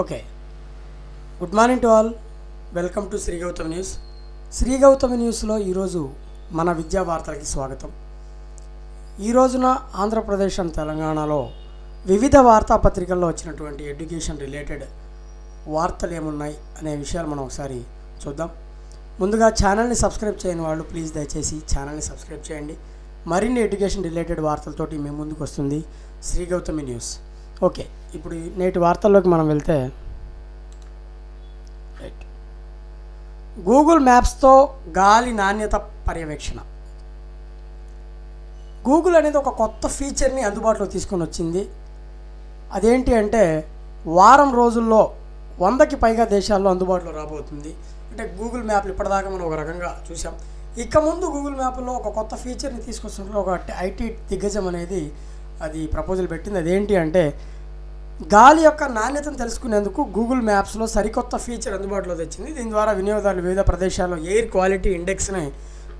Okay. Good morning to all. Welcome to Shri Gautam News. Shri Gautam న్యూస్లో ఈరోజు మన విద్యా వార్తలకి స్వాగతం. ఈ రోజున ఆంధ్రప్రదేశ్ అండ్ తెలంగాణలో వివిధ వార్తాపత్రికల్లో వచ్చినటువంటి ఎడ్యుకేషన్ రిలేటెడ్ వార్తలు ఏమున్నాయి అనే విషయాలు మనం ఒకసారి చూద్దాం. ముందుగా ఛానల్ని సబ్స్క్రైబ్ చేయని వాళ్ళు ప్లీజ్ దయచేసి ఛానల్ని సబ్స్క్రైబ్ చేయండి. మరిన్ని ఎడ్యుకేషన్ రిలేటెడ్ వార్తలతోటి మేము ముందుకు వస్తుంది శ్రీ గౌతమి న్యూస్. ఓకే. ఇప్పుడు ఈ నేటి వార్తల్లోకి మనం వెళ్తే రైట్. గూగుల్ మ్యాప్స్తో గాలి నాణ్యత పర్యవేక్షణ. గూగుల్ అనేది ఒక కొత్త ఫీచర్ని అందుబాటులో తీసుకొని వచ్చింది. అదేంటి అంటే వారం రోజుల్లో వందకి పైగా దేశాల్లో అందుబాటులో రాబోతుంది. అంటే గూగుల్ మ్యాప్లు ఇప్పటిదాకా మనం ఒక రకంగా చూసాం ఇక ముందు గూగుల్ మ్యాప్లో ఒక కొత్త ఫీచర్ని తీసుకొస్తున్న ఒక ఐటీ దిగ్గజం అనేది అది ప్రపోజల్ పెట్టింది. అదేంటి అంటే గాలి యొక్క నాణ్యతను తెలుసుకునేందుకు గూగుల్ మ్యాప్స్లో సరికొత్త ఫీచర్ అందుబాటులో తెచ్చింది. దీని ద్వారా వినియోగదారులు వివిధ ప్రదేశాల్లో ఎయిర్ క్వాలిటీ ఇండెక్స్ని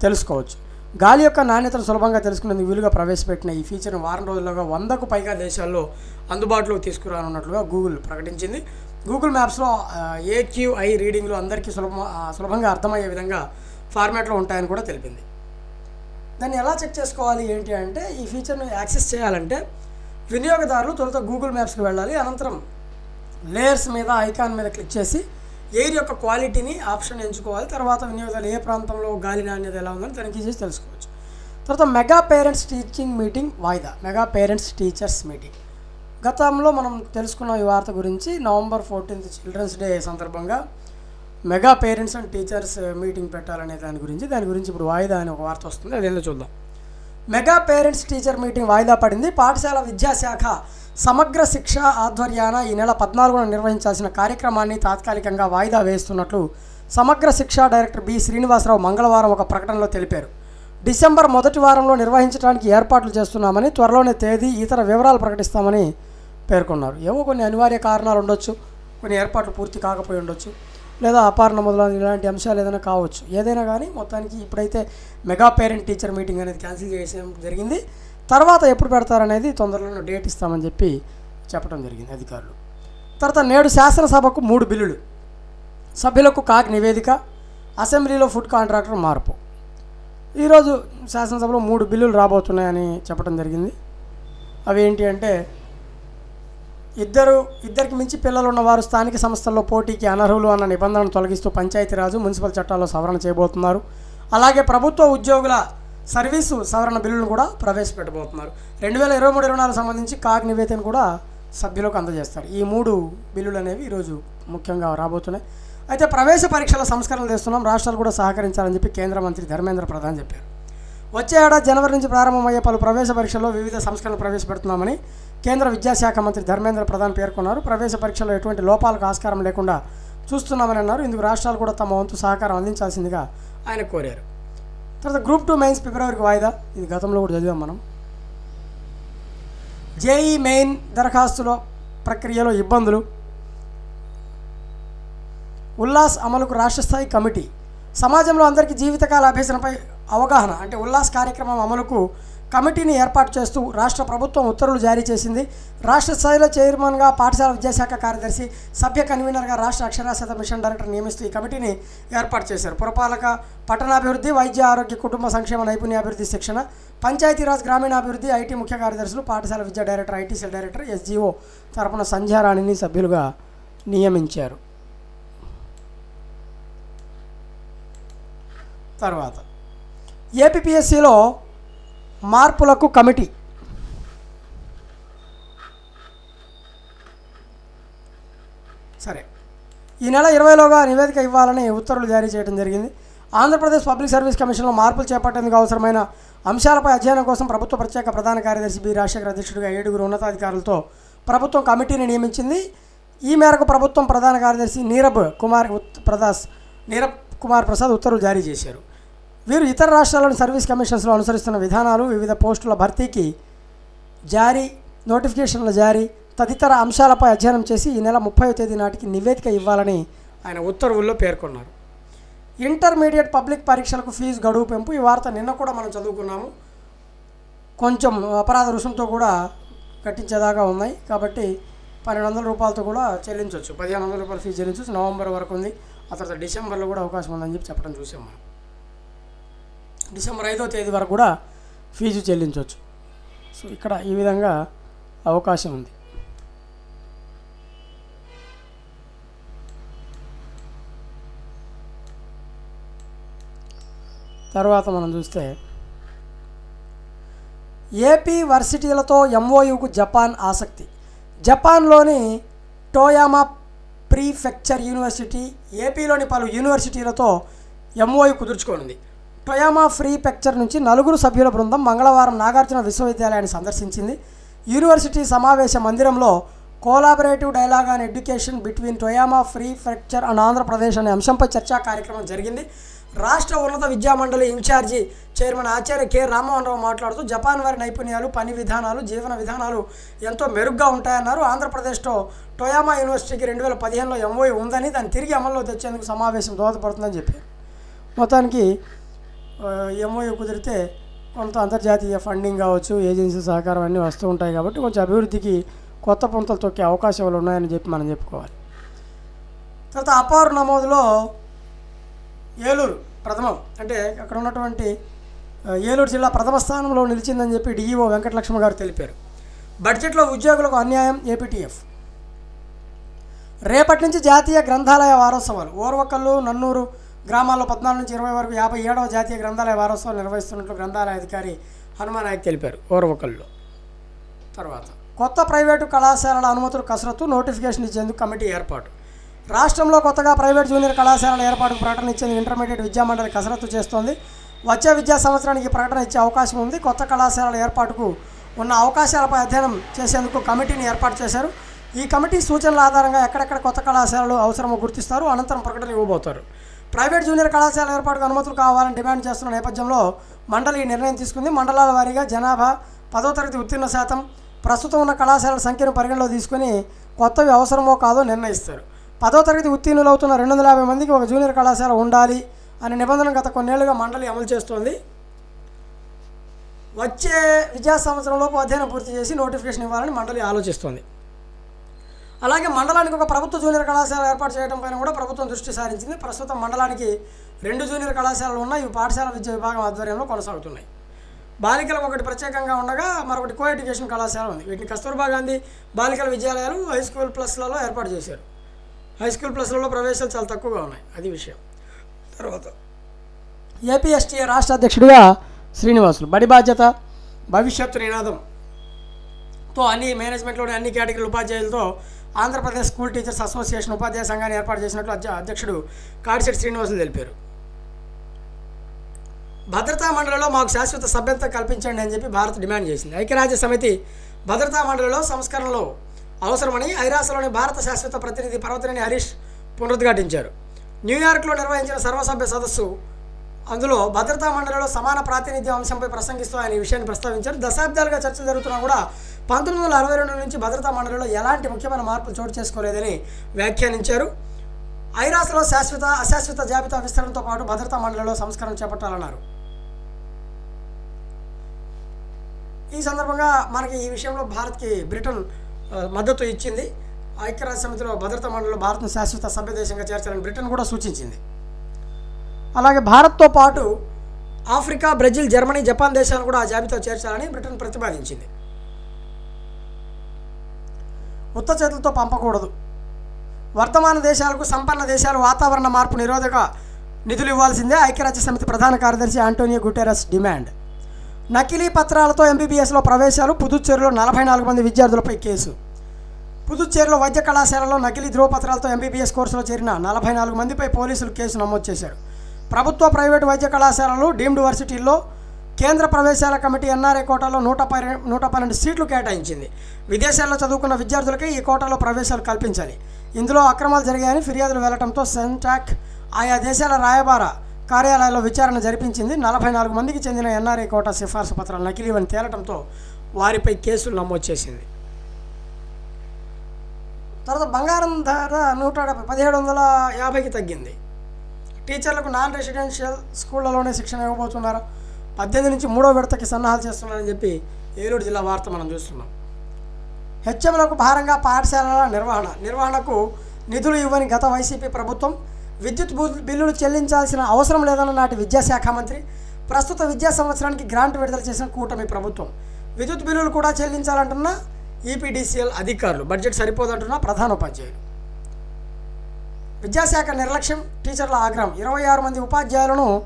తెలుసుకోవచ్చు. గాలి యొక్క నాణ్యతను సులభంగా తెలుసుకునేందుకు వీలుగా ప్రవేశపెట్టిన ఈ ఫీచర్ను వారం రోజుల్లోగా వందకు పైగా దేశాల్లో అందుబాటులోకి తీసుకురానున్నట్లుగా గూగుల్ ప్రకటించింది. గూగుల్ మ్యాప్స్లో ఏక్యూఐ రీడింగ్లు అందరికీ సులభ సులభంగా అర్థమయ్యే విధంగా ఫార్మాట్లో ఉంటాయని కూడా తెలిపింది. దాన్ని ఎలా చెక్ చేసుకోవాలి ఏంటి అంటే ఈ ఫీచర్ను యాక్సెస్ చేయాలంటే వినియోగదారులు తొలుత గూగుల్ మ్యాప్స్కి వెళ్ళాలి. అనంతరం లేయర్స్ మీద ఐకాన్ మీద క్లిక్ చేసి ఎయిర్ యొక్క క్వాలిటీని ఆప్షన్ ఎంచుకోవాలి. తర్వాత వినియోగదారులు ఏ ప్రాంతంలో గాలి నాణ్యత ఎలా ఉందని తనిఖీ చేసి తెలుసుకోవచ్చు. తర్వాత మెగా పేరెంట్స్ టీచింగ్ మీటింగ్ వాయిదా. మెగా పేరెంట్స్ టీచర్స్ మీటింగ్ గతంలో మనం తెలుసుకున్న ఈ వార్త గురించి నవంబర్ ఫోర్టీన్త్ చిల్డ్రన్స్ డే సందర్భంగా mega parents and teachers meeting పెట్టాలనే దాని గురించి దాని గురించి ఇప్పుడు వాయిదా అనే ఒక వార్త వస్తుంది. అదేందో చూద్దాం. మెగా పేరెంట్స్ టీచర్ మీటింగ్ వాయిదా పడింది. పాఠశాల విద్యాశాఖ సమగ్ర శిక్ష ఆధ్వర్యాన ఈ నెల పద్నాలుగున నిర్వహించాల్సిన కార్యక్రమాన్ని తాత్కాలికంగా వాయిదా వేస్తున్నట్లు సమగ్ర శిక్ష డైరెక్టర్ బి శ్రీనివాసరావు మంగళవారం ఒక ప్రకటనలో తెలిపారు. డిసెంబర్ మొదటి వారంలో నిర్వహించడానికి ఏర్పాట్లు చేస్తున్నామని త్వరలోనే తేదీ ఇతర వివరాలు ప్రకటిస్తామని పేర్కొన్నారు. ఏవో కొన్ని అనివార్య కారణాలు ఉండొచ్చు కొన్ని ఏర్పాట్లు పూర్తి కాకపోయి ఉండొచ్చు. లేదా అపారణ మొదలైన ఇలాంటి అంశాలు ఏదైనా కావచ్చు. ఏదైనా కానీ మొత్తానికి ఇప్పుడైతే మెగా పేరెంట్ టీచర్ మీటింగ్ అనేది క్యాన్సిల్ చేసేయడం జరిగింది. తర్వాత ఎప్పుడు పెడతారనేది తొందరలో డేట్ ఇస్తామని చెప్పి చెప్పడం జరిగింది అధికారులు. తర్వాత నేడు శాసనసభకు మూడు బిల్లులు. సభ్యులకు కాక్ నివేదిక అసెంబ్లీలో ఫుడ్ కాంట్రాక్టర్ మార్పు. ఈరోజు శాసనసభలో మూడు బిల్లులు రాబోతున్నాయని చెప్పడం జరిగింది. అవి ఏంటి అంటే ఇద్దరు ఇద్దరికి మించి పిల్లలు ఉన్నవారు స్థానిక సంస్థల్లో పోటీకి అనర్హులు అన్న నిబంధనను తొలగిస్తూ పంచాయతీరాజు మున్సిపల్ చట్టాల్లో సవరణ చేయబోతున్నారు. అలాగే ప్రభుత్వ ఉద్యోగుల సర్వీసు సవరణ బిల్లును కూడా ప్రవేశపెట్టబోతున్నారు. రెండు వేల ఇరవై మూడు ఇరవై నాలుగు సంబంధించి కాగ్ నివేదికను కూడా సభ్యులకు అందజేస్తారు. ఈ మూడు బిల్లులు అనేవి ఈరోజు ముఖ్యంగా రాబోతున్నాయి. అయితే ప్రవేశ పరీక్షల సంస్కరణలు తెస్తున్నాం. రాష్ట్రాలు కూడా సహకరించాలని చెప్పి కేంద్ర మంత్రి ధర్మేంద్ర ప్రధాన్ చెప్పారు. వచ్చే ఏడాది జనవరి నుంచి ప్రారంభమయ్యే పలు ప్రవేశ పరీక్షల్లో వివిధ సంస్కరణలు ప్రవేశపెడుతున్నామని కేంద్ర విద్యాశాఖ మంత్రి ధర్మేంద్ర ప్రధాన్ పేర్కొన్నారు. ప్రవేశ పరీక్షల్లో ఎటువంటి లోపాలకు ఆస్కారం లేకుండా చూస్తున్నామని అన్నారు. ఇందుకు రాష్ట్రాలు కూడా తమ వంతు సహకారం అందించాల్సిందిగా ఆయన కోరారు. తర్వాత గ్రూప్ టూ మెయిన్స్ ఫిబ్రవరికి వాయిదా. ఇది గతంలో కూడా చదివాం మనం. జేఈ మెయిన్ దరఖాస్తుల ప్రక్రియలో ఇబ్బందులు. ఉల్లాస్ అమలుకు రాష్ట్ర స్థాయి కమిటీ. సమాజంలో అందరికీ జీవితకాల అభ్యసనపై అవగాహన అంటే ఉల్లాస్ కార్యక్రమం అమలుకు కమిటీని ఏర్పాటు చేస్తూ రాష్ట్ర ప్రభుత్వం ఉత్తర్వులు జారీ చేసింది. రాష్ట్ర స్థాయిలో చైర్మన్గా పాఠశాల విద్యాశాఖ కార్యదర్శి సభ్య కన్వీనర్గా రాష్ట్ర అక్షరాస్యత మిషన్ డైరెక్టర్ నియమిస్తూ ఈ కమిటీని ఏర్పాటు చేశారు. పురపాలక పట్టణాభివృద్ధి వైద్య ఆరోగ్య కుటుంబ సంక్షేమ నైపుణ్యాభివృద్ధి శిక్షణ పంచాయతీరాజ్ గ్రామీణాభివృద్ధి ఐటీ ముఖ్య కార్యదర్శులు పాఠశాల విద్యా director IT cell director SGO తరపున సంధ్యారాణిని సభ్యులుగా నియమించారు. తర్వాత ఏపీఎస్సిలో మార్పులకు కమిటీ. సరే. ఈ నెల ఇరవైలోగా నివేదిక ఇవ్వాలని ఉత్తర్వులు జారీ చేయడం జరిగింది. ఆంధ్రప్రదేశ్ పబ్లిక్ సర్వీస్ కమిషన్లో మార్పులు చేపట్టేందుకు అవసరమైన అంశాలపై అధ్యయనం కోసం ప్రభుత్వ ప్రత్యేక ప్రధాన కార్యదర్శి బి రాజశేఖర అధ్యక్షుడిగా ఏడుగురు ఉన్నతాధికారులతో ప్రభుత్వం కమిటీని నియమించింది. ఈ మేరకు ప్రభుత్వం ప్రధాన కార్యదర్శి నీరబ్ కుమార్ ఉత్ ప్రదాస్ నీరబ్ కుమార్ ప్రసాద్ ఉత్తర్వులు జారీ చేశారు. వీరు ఇతర రాష్ట్రాలను సర్వీస్ కమిషన్స్లో అనుసరిస్తున్న విధానాలు వివిధ పోస్టుల భర్తీకి జారీ నోటిఫికేషన్ల జారీ తదితర అంశాలపై అధ్యయనం చేసి ఈ నెల ముప్పై తేదీ నాటికి నివేదిక ఇవ్వాలని ఆయన ఉత్తర్వుల్లో పేర్కొన్నారు. ఇంటర్మీడియట్ పబ్లిక్ పరీక్షలకు ఫీజు గడువు పెంపు ఈ వార్త నిన్న కూడా మనం చదువుకున్నాము. కొంచెం అపరాధ రుసుంతో కూడా కట్టించేదాకా ఉన్నాయి. కాబట్టి పన్నెండు వందల రూపాయలతో కూడా చెల్లించవచ్చు పదిహేను వందల రూపాయల ఫీజు చెల్లించవచ్చు నవంబర్ వరకు ఉంది. ఆ తర్వాత డిసెంబర్లో కూడా అవకాశం ఉందని చెప్పి చెప్పడం చూసాం మనం. డిసెంబర్ ఐదో తేదీ వరకు కూడా ఫీజు చెల్లించవచ్చు. సో ఇక్కడ ఈ విధంగా అవకాశం ఉంది. తర్వాత మనం చూస్తే ఏపీ వర్సిటీలతో ఎంఓయుకు జపాన్ ఆసక్తి. జపాన్లోని టోయామా ప్రీఫెక్చర్ యూనివర్సిటీ ఏపీలోని పలు యూనివర్సిటీలతో ఎంఓయు కుదుర్చుకోనుంది. టొయామా ఫ్రీ పిక్చర్ నుంచి నలుగురు సభ్యుల బృందం మంగళవారం నాగార్జున విశ్వవిద్యాలయాన్ని సందర్శించింది. యూనివర్సిటీ సమావేశ మందిరంలో collaborative dialogue and education between Toyama prefecture and Andhra Pradesh అనే అంశంపై చర్చా కార్యక్రమం జరిగింది. రాష్ట్ర ఉన్నత విద్యామండలి ఇన్ఛార్జి చైర్మన్ ఆచార్య కె. రామ్మోహన్ రావు మాట్లాడుతూ జపాన్ వారి నైపుణ్యాలు పని విధానాలు జీవన విధానాలు ఎంతో మెరుగ్గా ఉంటాయన్నారు. ఆంధ్రప్రదేశ్లో టొయామా యూనివర్సిటీకి రెండు వేల పదిహేనులో ఎంఓఏ ఉందని దాన్ని తిరిగి అమల్లో తెచ్చేందుకు సమావేశం దోహదపడుతుందని చెప్పారు. మొత్తానికి ఎంఓయూ కుదిరితే కొంత అంతర్జాతీయ ఫండింగ్ కావచ్చు ఏజెన్సీ సహకారం అన్నీ వస్తూ ఉంటాయి కాబట్టి కొంచెం అభివృద్ధికి కొత్త పుంతలు తొక్కే అవకాశాలు ఉన్నాయని చెప్పి మనం చెప్పుకోవాలి. తర్వాత అపారు నమోదులో ఏలూరు ప్రథమం అంటే అక్కడ ఉన్నటువంటి ఏలూరు జిల్లా ప్రథమ స్థానంలో నిలిచిందని చెప్పి డిఈఓ వెంకటలక్ష్మ గారు తెలిపారు. బడ్జెట్లో ఉద్యోగులకు అన్యాయం ఏపీటీఎఫ్ రేపటి నుంచి జాతీయ గ్రంథాలయ వారోత్సవాలు ఓర్వకల్లు నన్నూరు గ్రామాల్లో పద్నాలుగు నుంచి ఇరవై వరకు యాభై ఏడవ జాతీయ గ్రంథాలయ వారోత్సవాలు నిర్వహిస్తున్నట్లు గ్రంథాలయ అధికారి హనుమాన్ నాయక్ తెలిపారు. ఓర్వకల్లో. తర్వాత కొత్త ప్రైవేటు కళాశాలల అనుమతులు కసరత్తు నోటిఫికేషన్ ఇచ్చేందుకు కమిటీ ఏర్పాటు. రాష్ట్రంలో కొత్తగా ప్రైవేట్ జూనియర్ కళాశాలల ఏర్పాటుకు ప్రకటన ఇచ్చేందుకు ఇంటర్మీడియట్ విద్యామండలి కసరత్తు చేస్తోంది. వచ్చే విద్యా సంవత్సరానికి ప్రకటన ఇచ్చే అవకాశం ఉంది. కొత్త కళాశాలల ఏర్పాటుకు ఉన్న అవకాశాలపై అధ్యయనం చేసేందుకు కమిటీని ఏర్పాటు చేశారు. ఈ కమిటీ సూచనల ఆధారంగా ఎక్కడెక్కడ కొత్త కళాశాలలు అవసరమో గుర్తిస్తారు. అనంతరం ప్రకటన ఇవ్వబోతారు. ప్రైవేట్ జూనియర్ కళాశాల ఏర్పాటుకు అనుమతులు కావాలని డిమాండ్ చేస్తున్న నేపథ్యంలో మండలి ఈ నిర్ణయం తీసుకుంది. మండలాల వారీగా జనాభా పదో తరగతి ఉత్తీర్ణ శాతం ప్రస్తుతం ఉన్న కళాశాలల సంఖ్యను పరిగణలో తీసుకొని కొత్తవి అవసరమో కాదో నిర్ణయిస్తారు. పదో తరగతి ఉత్తీర్ణులు అవుతున్న రెండు వందల యాభై మందికి ఒక జూనియర్ కళాశాల ఉండాలి అనే నిబంధన గత కొన్నేళ్ళుగా మండలి అమలు చేస్తోంది. వచ్చే విద్యా సంవత్సరంలోపు అధ్యయనం పూర్తి చేసి నోటిఫికేషన్ ఇవ్వాలని మండలి ఆలోచిస్తోంది. అలాగే మండలానికి ఒక ప్రభుత్వ జూనియర్ కళాశాల ఏర్పాటు చేయడం పైన కూడా ప్రభుత్వం దృష్టి సారించింది. ప్రస్తుతం మండలానికి రెండు జూనియర్ కళాశాలలు ఉన్నాయి. ఇవి పాఠశాల విద్యా విభాగం ఆధ్వర్యంలో కొనసాగుతున్నాయి. బాలికలకు ఒకటి ప్రత్యేకంగా ఉండగా మరొకటి కో ఎడ్యుకేషన్ కళాశాల ఉంది. వీటిని కస్తూర్బా గాంధీ బాలికల విద్యాలయాలు హై స్కూల్ ప్లస్లలో ఏర్పాటు చేశారు. హై స్కూల్ ప్లస్లలో ప్రవేశాలు చాలా తక్కువగా ఉన్నాయి. అది విషయం. తర్వాత ఏపీఎస్టీఏ రాష్ట్ర అధ్యక్షుడిగా శ్రీనివాసులు. బడి బాధ్యత భవిష్యత్తు నినాదంతో అన్ని మేనేజ్మెంట్లోని అన్ని కేటగిరీల ఉపాధ్యాయులతో ఆంధ్రప్రదేశ్ స్కూల్ టీచర్స్ అసోసియేషన్ ఉపాధ్యాయ సంఘాన్ని ఏర్పాటు చేసినట్లు అధ్యక్షుడు కాడిశెట్టి శ్రీనివాసులు తెలిపారు. భద్రతా మండలిలో మాకు శాశ్వత సభ్యత్వం కల్పించండి అని చెప్పి భారత్ డిమాండ్ చేసింది. ఐక్యరాజ్య సమితి భద్రతా మండలిలో సంస్కరణలు అవసరమని ఐరాసలోని భారత శాశ్వత ప్రతినిధి పర్వతనేని హరీష్ పునరుద్ఘాటించారు. న్యూయార్క్లో నిర్వహించిన సర్వసభ్య సదస్సు అందులో భద్రతా మండలిలో సమాన ప్రాతినిధ్యం అంశంపై ప్రసంగిస్తూ ఆయన ఈ విషయాన్ని ప్రస్తావించారు. దశాబ్దాలుగా చర్చలు జరుగుతున్నా కూడా పంతొమ్మిది వందల అరవై రెండు నుంచి భద్రతా మండలిలో ఎలాంటి ముఖ్యమైన మార్పులు చోటు చేసుకోలేదని వ్యాఖ్యానించారు. ఐరాస్లో శాశ్వత అశాశ్వత జాబితా విస్తరణతో పాటు భద్రతా మండలిలో సంస్కరణ చేపట్టాలన్నారు. ఈ సందర్భంగా మనకి ఈ విషయంలో భారత్కి బ్రిటన్ మద్దతు ఇచ్చింది. ఐక్యరాజ్య సమితిలో భద్రతా మండలిలో భారత్ను శాశ్వత సభ్య దేశంగా చేర్చాలని బ్రిటన్ కూడా సూచించింది. అలాగే భారత్తో పాటు ఆఫ్రికా బ్రెజిల్ జర్మనీ జపాన్ దేశాలను కూడా ఆ జాబితా చేర్చాలని బ్రిటన్ ప్రతిపాదించింది. ఉత్త చేతులతో పంపకూడదు. వర్తమాన దేశాలకు సంపన్న దేశాలు వాతావరణ మార్పు నిరోధక నిధులు ఇవ్వాల్సిందే. ఐక్యరాజ్య సమితి ప్రధాన కార్యదర్శి ఆంటోనియో గుటెరస్ డిమాండ్. నకిలీ పత్రాలతో ఎంబీబీఎస్లో ప్రవేశాలు పుదుచ్చేరిలో నలభై నాలుగు మంది విద్యార్థులపై కేసు. పుదుచ్చేరిలో వైద్య కళాశాలలో నకిలీ ధ్రువపత్రాలతో ఎంబీబీఎస్ కోర్సులో చేరిన నలభై నాలుగు మందిపై పోలీసులు కేసు నమోదు చేశారు. ప్రభుత్వ ప్రైవేటు వైద్య కళాశాలలు డీమ్డ్ వర్సిటీల్లో కేంద్ర ప్రవేశాల కమిటీ ఎన్ఆర్ఏ కోటాలో నూట పన్నె నూట పన్నెండు సీట్లు కేటాయించింది. విదేశాల్లో చదువుకున్న విద్యార్థులకి ఈ కోటాలో ప్రవేశాలు కల్పించాలి. ఇందులో అక్రమాలు జరిగాయని ఫిర్యాదులు వెళ్ళడంతో సెంటాక్ ఆయా దేశాల రాయబార కార్యాలయాల్లో విచారణ జరిపించింది. నలభై నాలుగు మందికి చెందిన ఎన్ఆర్ఏ కోటా సిఫార్సు పత్రాలు నకిలీవని తేలటంతో వారిపై కేసులు నమోదు చేసింది. తర్వాత బంగారం ధర నూట పదిహేడు వందల యాభైకి తగ్గింది. టీచర్లకు నాన్ రెసిడెన్షియల్ స్కూళ్ళలోనే శిక్షణ ఇవ్వబోతున్నారు. పద్దెనిమిది నుంచి మూడో విడతకి సన్నాహాలు చేస్తున్నారని చెప్పి ఏలూరు జిల్లా వార్త మనం చూస్తున్నాం. హెచ్ఎంలకు భారంగా పాఠశాలల నిర్వహణ. నిర్వహణకు నిధులు ఇవ్వని గత వైసీపీ ప్రభుత్వం విద్యుత్ బు- బిల్లులు చెల్లించాల్సిన అవసరం లేదన్న నాటి విద్యాశాఖ మంత్రి ప్రస్తుత విద్యా సంవత్సరానికి గ్రాంట్ విడుదల చేసిన కూటమి ప్రభుత్వం. విద్యుత్ బిల్లులు కూడా చెల్లించాలంటున్న ఈపీడీసీఎల్ అధికారులు. బడ్జెట్ సరిపోదంటున్న ప్రధాన ఉపాధ్యాయులు విద్యాశాఖ నిర్లక్ష్యం టీచర్ల ఆగ్రహం. ఇరవై ఆరు మంది ఉపాధ్యాయులను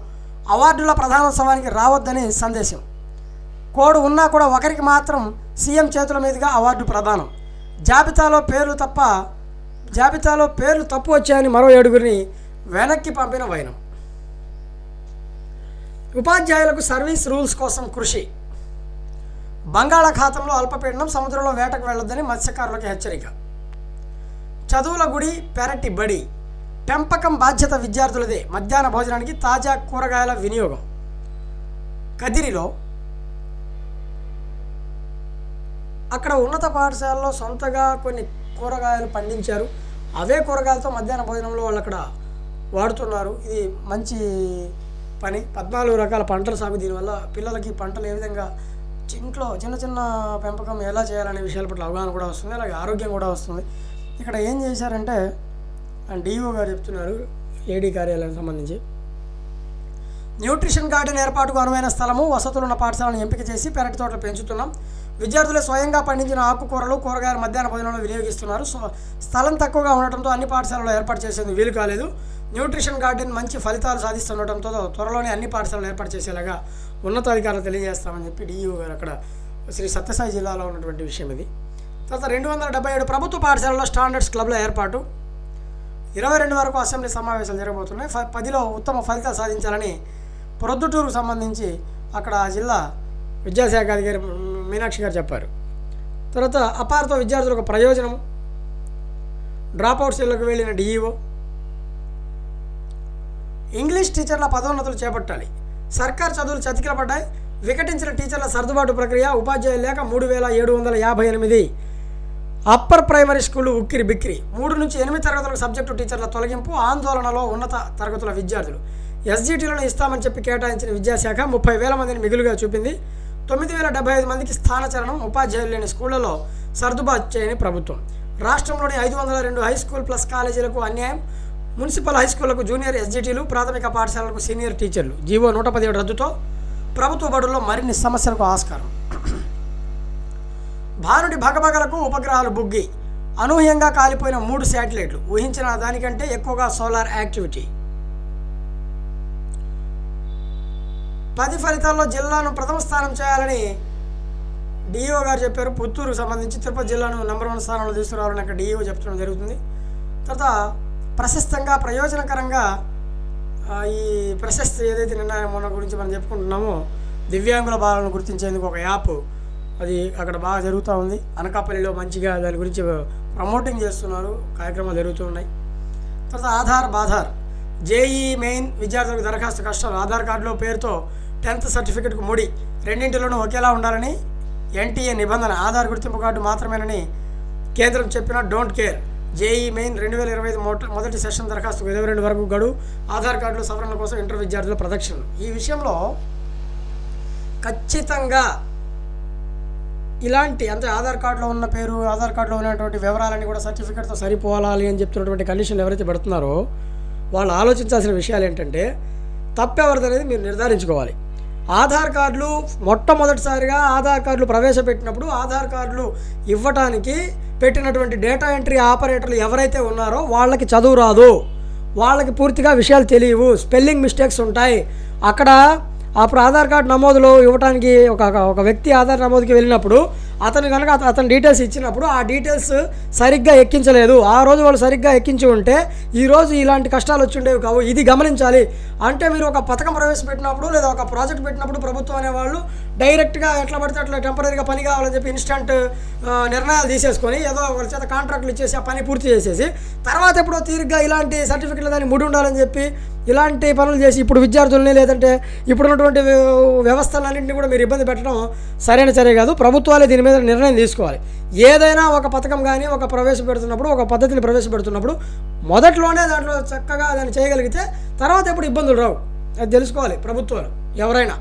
అవార్డుల ప్రధానోత్సవానికి రావద్దని సందేశం. కోడ్ ఉన్నా కూడా ఒకరికి మాత్రం సీఎం చేతుల మీదుగా అవార్డు ప్రదానం. జాబితాలో పేర్లు తప్ప జాబితాలో పేర్లు తప్పు వచ్చాయని మరో ఏడుగురిని వెనక్కి పంపిన వైనం. ఉపాధ్యాయులకు సర్వీస్ రూల్స్ కోసం కృషి. బంగాళాఖాతంలో అల్పపీడనం సముద్రంలో వేటకు వెళ్ళొద్దని మత్స్యకారులకు హెచ్చరిక. చదువుల గుడి పెరటి బడి. పెంపకం బాధ్యత విద్యార్థులదే. మధ్యాహ్న భోజనానికి తాజా కూరగాయల వినియోగం. కదిరిలో అక్కడ ఉన్నత పాఠశాలలో సొంతగా కొన్ని కూరగాయలు పండించారు. అవే కూరగాయలతో మధ్యాహ్న భోజనంలో వాళ్ళు అక్కడ వాడుతున్నారు. ఇది మంచి పని. పద్నాలుగు రకాల పంటల సాగు దీనివల్ల పిల్లలకి పంటలు ఏ విధంగా ఇంట్లో చిన్న చిన్న పెంపకం ఎలా చేయాలనే విషయాల పట్ల అవగాహన కూడా వస్తుంది. అలాగే ఆరోగ్యం కూడా వస్తుంది. ఇక్కడ ఏం చేశారంటే డిఓ గారు చెప్తున్నారు ఏడీ కార్యాలయానికి సంబంధించి. న్యూట్రిషన్ గార్డెన్ ఏర్పాటుకు అనువైన స్థలము వసతులున్న పాఠశాలను ఎంపిక చేసి పెరటి తోటలు పెంచుతున్నాం. విద్యార్థులు స్వయంగా పండించిన ఆకుకూరలు కూరగాయలు మధ్యాహ్న భోజనంలో వినియోగిస్తున్నారు. సో స్థలం తక్కువగా ఉండటంతో అన్ని పాఠశాలలో ఏర్పాటు చేసేందుకు వీలు కాలేదు. న్యూట్రిషన్ గార్డెన్ మంచి ఫలితాలు సాధిస్తుండటంతో త్వరలోనే అన్ని పాఠశాలలు ఏర్పాటు చేసేలాగా ఉన్నతాధికారులు తెలియజేస్తామని చెప్పి డిఈఓ గారు అక్కడ శ్రీ సత్యసాయి జిల్లాలో ఉన్నటువంటి విషయం ఇది. తర్వాత రెండు వందల డెబ్బై ఏడు ప్రభుత్వ పాఠశాలలో స్టాండర్డ్స్ క్లబ్ల ఏర్పాటు. ఇరవై రెండు వరకు అసెంబ్లీ సమావేశాలు జరగబోతున్నాయి. పదిలో ఉత్తమ ఫలితాలు సాధించాలని ప్రొద్దుటూరుకు సంబంధించి అక్కడ ఆ జిల్లా విద్యాశాఖ అధికారి మీనాక్షి గారు చెప్పారు. తర్వాత అపారతో విద్యార్థులకు ప్రయోజనం డ్రాప్ అవుట్స్ వెళ్ళిన డిఈఓ ఇంగ్లీష్ టీచర్ల పదోన్నతులు చేపట్టాలి. సర్కార్ చదువులు చతికిలపడ్డాయి. వికటించిన టీచర్ల సర్దుబాటు ప్రక్రియ ఉపాధ్యాయులు లేక మూడు వేల ఏడు వందల యాభై ఎనిమిది అప్పర్ ప్రైమరీ స్కూల్ ఉక్కిరి బిక్కిరి. మూడు నుంచి ఎనిమిది తరగతులకు సబ్జెక్టు టీచర్ల తొలగింపు ఆందోళనలో ఉన్నత తరగతుల విద్యార్థులు. ఎస్జిటిలను ఇస్తామని చెప్పి కేటాయించిన విద్యాశాఖ ముప్పై వేల మందిని మిగులుగా చూపింది. తొమ్మిది వేల డెబ్బై ఐదు మందికి స్థానచరణం ఉపాధ్యాయులు లేని స్కూళ్ళలో సర్దుబాటు చేయని ప్రభుత్వం. రాష్ట్రంలోని ఐదు వందల రెండు హై స్కూల్ ప్లస్ కాలేజీలకు అన్యాయం. మున్సిపల్ హై స్కూళ్ళకు జూనియర్ ఎస్జిటీలు ప్రాథమిక పాఠశాలలకు సీనియర్ టీచర్లు. జీవో నూట పదిహేడు రద్దుతో ప్రభుత్వ బడుల్లో మరిన్ని సమస్యలకు ఆస్కారం. భానుడి భగభగలకు ఉపగ్రహాలు బుగ్గి. అనూహ్యంగా కాలిపోయిన మూడు శాటిలైట్లు. ఊహించిన దానికంటే ఎక్కువగా సోలార్ యాక్టివిటీ. పది ఫలితాల్లో జిల్లాను ప్రథమ స్థానం చేయాలని డిఈఓ గారు చెప్పారు. పుత్తూరుకు సంబంధించి తిరుపతి జిల్లాను నెంబర్ వన్ స్థానంలో తీసుకురావాలని అక్కడ డిఈఓ చెప్పడం జరుగుతుంది. తర్వాత ప్రశస్తంగా ప్రయోజనకరంగా ఈ ప్రశస్తి ఏదైతే నిన్న మొన్న గురించి మనం చెప్పుకుంటున్నామో దివ్యాంగుల బాలను గుర్తించేందుకు ఒక యాప్ అది అక్కడ బాగా జరుగుతూ ఉంది. అనకాపల్లిలో మంచిగా దాని గురించి ప్రమోటింగ్ చేస్తున్నారు. కార్యక్రమాలు జరుగుతూ ఉన్నాయి. తర్వాత ఆధార్ బాధార్. జేఈ మెయిన్ విద్యార్థులకు దరఖాస్తు కష్టాలు ఆధార్ కార్డులో పేరుతో టెన్త్ సర్టిఫికెట్కు ముడి. రెండింటిలోనూ ఒకేలా ఉండాలని ఎన్టీఏ నిబంధన. ఆధార్ గుర్తింపు కార్డు మాత్రమేనని కేంద్రం చెప్పిన డోంట్ కేర్ జేఈ మెయిన్ రెండు వేల ఇరవై ఐదు మొదటి సెషన్ దరఖాస్తు ఇరవై రెండు వరకు గడువు. ఆధార్ కార్డులో సవరణల కోసం ఇంటర్ విద్యార్థుల ప్రదక్షిణలు. ఈ విషయంలో ఖచ్చితంగా ఇలాంటి అంటే ఆధార్ కార్డులో ఉన్న పేరు ఆధార్ కార్డులో ఉన్నటువంటి వివరాలన్నీ కూడా సర్టిఫికేట్తో సరిపోవాలి అని చెప్తున్నటువంటి కండిషన్లు ఎవరైతే పెడుతున్నారో వాళ్ళు ఆలోచించాల్సిన విషయాలు ఏంటంటే తప్పెవరిదనేది మీరు నిర్ధారించుకోవాలి. ఆధార్ కార్డులు మొట్టమొదటిసారిగా ఆధార్ కార్డులు ప్రవేశపెట్టినప్పుడు ఆధార్ కార్డులు ఇవ్వటానికి పెట్టినటువంటి డేటా ఎంట్రీ ఆపరేటర్లు ఎవరైతే ఉన్నారో వాళ్ళకి చదువు రాదు. వాళ్ళకి పూర్తిగా విషయాలు తెలియవు. స్పెల్లింగ్ మిస్టేక్స్ ఉంటాయి. అక్కడ అప్పుడు ఆధార్ కార్డు నమోదులో ఇవ్వడానికి ఒక ఒక వ్యక్తి ఆధార్ నమోదుకి వెళ్ళినప్పుడు అతను కనుక అతను అతని డీటెయిల్స్ ఇచ్చినప్పుడు ఆ డీటెయిల్స్ సరిగ్గా ఎక్కించలేదు. ఆ రోజు వాళ్ళు సరిగ్గా ఎక్కించి ఉంటే ఈరోజు ఇలాంటి కష్టాలు వచ్చిండేవి కావు. ఇది గమనించాలి. అంటే మీరు ఒక పథకం ప్రవేశపెట్టినప్పుడు లేదా ఒక ప్రాజెక్ట్ పెట్టినప్పుడు ప్రభుత్వం అనేవాళ్ళు డైరెక్ట్గా ఎట్లా పడితే అట్లా టెంపరీగా పని కావాలని చెప్పి ఇన్స్టంట్ నిర్ణయాలు తీసేసుకొని ఏదో ఒకరి చేత కాంట్రాక్ట్లు ఇచ్చేసి ఆ పని పూర్తి చేసేసి తర్వాత ఎప్పుడో తీరిగ్గా ఇలాంటి సర్టిఫికెట్లు దాన్ని ముడి ఉండాలని చెప్పి ఇలాంటి పనులు చేసి ఇప్పుడు విద్యార్థుల్ని లేదంటే ఇప్పుడున్నటువంటి వ్య- వ్యవస్థలన్నింటినీ కూడా మీరు ఇబ్బంది పెట్టడం సరైన చర్య కాదు. ప్రభుత్వాలే దీని మీద నిర్ణయం తీసుకోవాలి. ఏదైనా ఒక పథకం కానీ ఒక ప్రవేశపెడుతున్నప్పుడు ఒక పద్ధతిని ప్రవేశపెడుతున్నప్పుడు మొదట్లోనే దాంట్లో చక్కగా దాన్ని చేయగలిగితే తర్వాత ఎప్పుడు ఇబ్బందులు రావు. అది తెలుసుకోవాలి ప్రభుత్వాలు ఎవరైనా.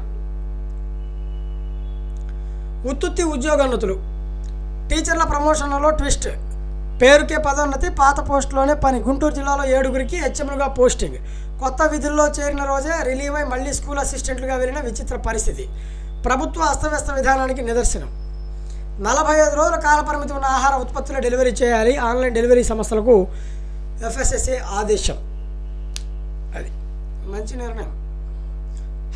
ఉత్తుత్తి ఉద్యోగోన్నతులు. టీచర్ల ప్రమోషన్లలో ట్విస్ట్. పేరుకే పదోన్నతి పాత పోస్టులోనే పని. గుంటూరు జిల్లాలో ఏడుగురికి హెచ్ఎంలుగా పోస్టింగ్. కొత్త విధుల్లో చేరిన రోజే రిలీవ్ అయి మళ్ళీ స్కూల్ అసిస్టెంట్లుగా వెళ్ళిన విచిత్ర పరిస్థితి. ప్రభుత్వ అస్తవ్యస్త విధానానికి నిదర్శనం. నలభై ఐదు రోజుల కాలపరిమితి ఉన్న ఆహార ఉత్పత్తులు డెలివరీ చేయాలి. ఆన్లైన్ డెలివరీ సంస్థలకు ఎఫ్ఎస్ఎస్ఏ ఆదేశం. అది. మంచి నిర్ణయం.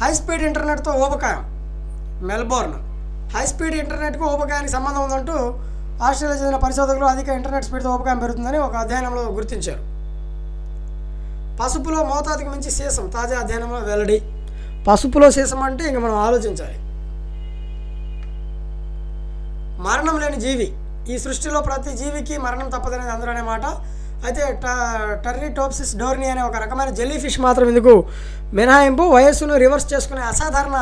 హై స్పీడ్ ఇంటర్నెట్తో ఊబకాయం మెల్బోర్న్. హై స్పీడ్ ఇంటర్నెట్కు ఊబకాయానికి సంబంధం ఉందంటూ ఆస్ట్రేలియా చెందిన పరిశోధకులు అధిక ఇంటర్నెట్ స్పీడ్తో ఊబకాయం పెరుగుతుందని ఒక అధ్యయనంలో గుర్తించారు. పసుపులో మోతాదుకు మించి సీసం తాజా అధ్యయనంలో వెల్లడి. పసుపులో సీసం అంటే ఇంక మనం ఆలోచించాలి. మరణం లేని జీవి. ఈ సృష్టిలో ప్రతి జీవికి మరణం తప్పదనేది అందరూ అనే మాట. అయితే టర్రిటోప్సిస్ డోర్ని అనే ఒక రకమైన జెల్లీ ఫిష్ మాత్రం ఇందుకు మినహాయింపు వయస్సును రివర్స్ చేసుకునే అసాధారణ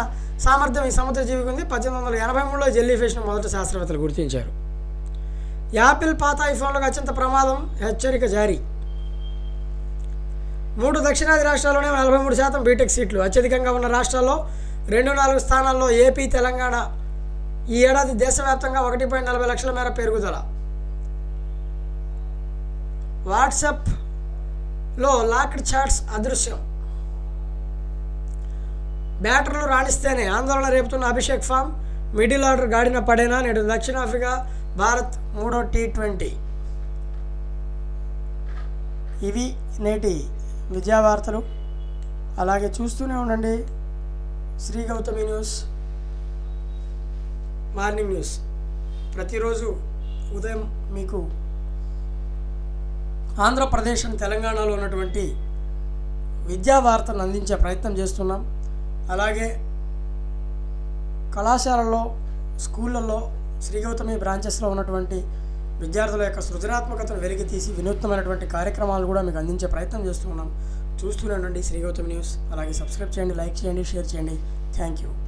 సామర్థ్యం ఈ సముద్ర జీవికి ఉంది. పద్దెనిమిది వందల ఎనభై మూడులో జెల్లీ ఫిష్ను మొదటి శాస్త్రవేత్తలు గుర్తించారు. యాపిల్ పాత ఐఫోన్లకు అత్యంత ప్రమాదం హెచ్చరిక జారీ. మూడు దక్షిణాది రాష్ట్రాల్లోనే నలభై మూడు శాతం బీటెక్ సీట్లు. అత్యధికంగా ఉన్న రాష్ట్రాల్లో రెండు నాలుగు స్థానాల్లో ఏపీ తెలంగాణ ఈ ఏడాది దేశవ్యాప్తంగా ఒకటి పాయింట్ నలభై లక్షల మేర పెరుగుదల. వాట్సాప్లో లాక్డ్ చాట్స్ అదృశ్యం. బ్యాటర్లు రాణిస్తేనే ఆందోళన రేపుతున్న అభిషేక్ ఫామ్ మిడిల్ ఆర్డర్ గాడిన పడేనా నేడు దక్షిణాఫ్రికా భారత్ మూడో టీ ట్వంటీ. ఇవి నేటి విద్యా వార్తలు అలాగే చూస్తూనే ఉండండి. Shri Gautami news. Morning news. ప్రతిరోజు ఉదయం మీకు ఆంధ్రప్రదేశ్ తెలంగాణలో ఉన్నటువంటి విద్యా వార్తను అందించే ప్రయత్నం చేస్తున్నాం. అలాగే కళాశాలల్లో స్కూళ్ళల్లో శ్రీ గౌతమి బ్రాంచెస్లో ఉన్నటువంటి విద్యార్థుల యొక్క సృజనాత్మకతను వెలికి తీసి వినూత్నమైనటువంటి కార్యక్రమాలు కూడా మీకు అందించే ప్రయత్నం చేస్తున్నాం చూస్తూనే ఉండండి శ్రీ గౌతమి న్యూస్. అలాగే సబ్స్క్రైబ్ చేయండి లైక్ చేయండి షేర్ చేయండి. Thank you.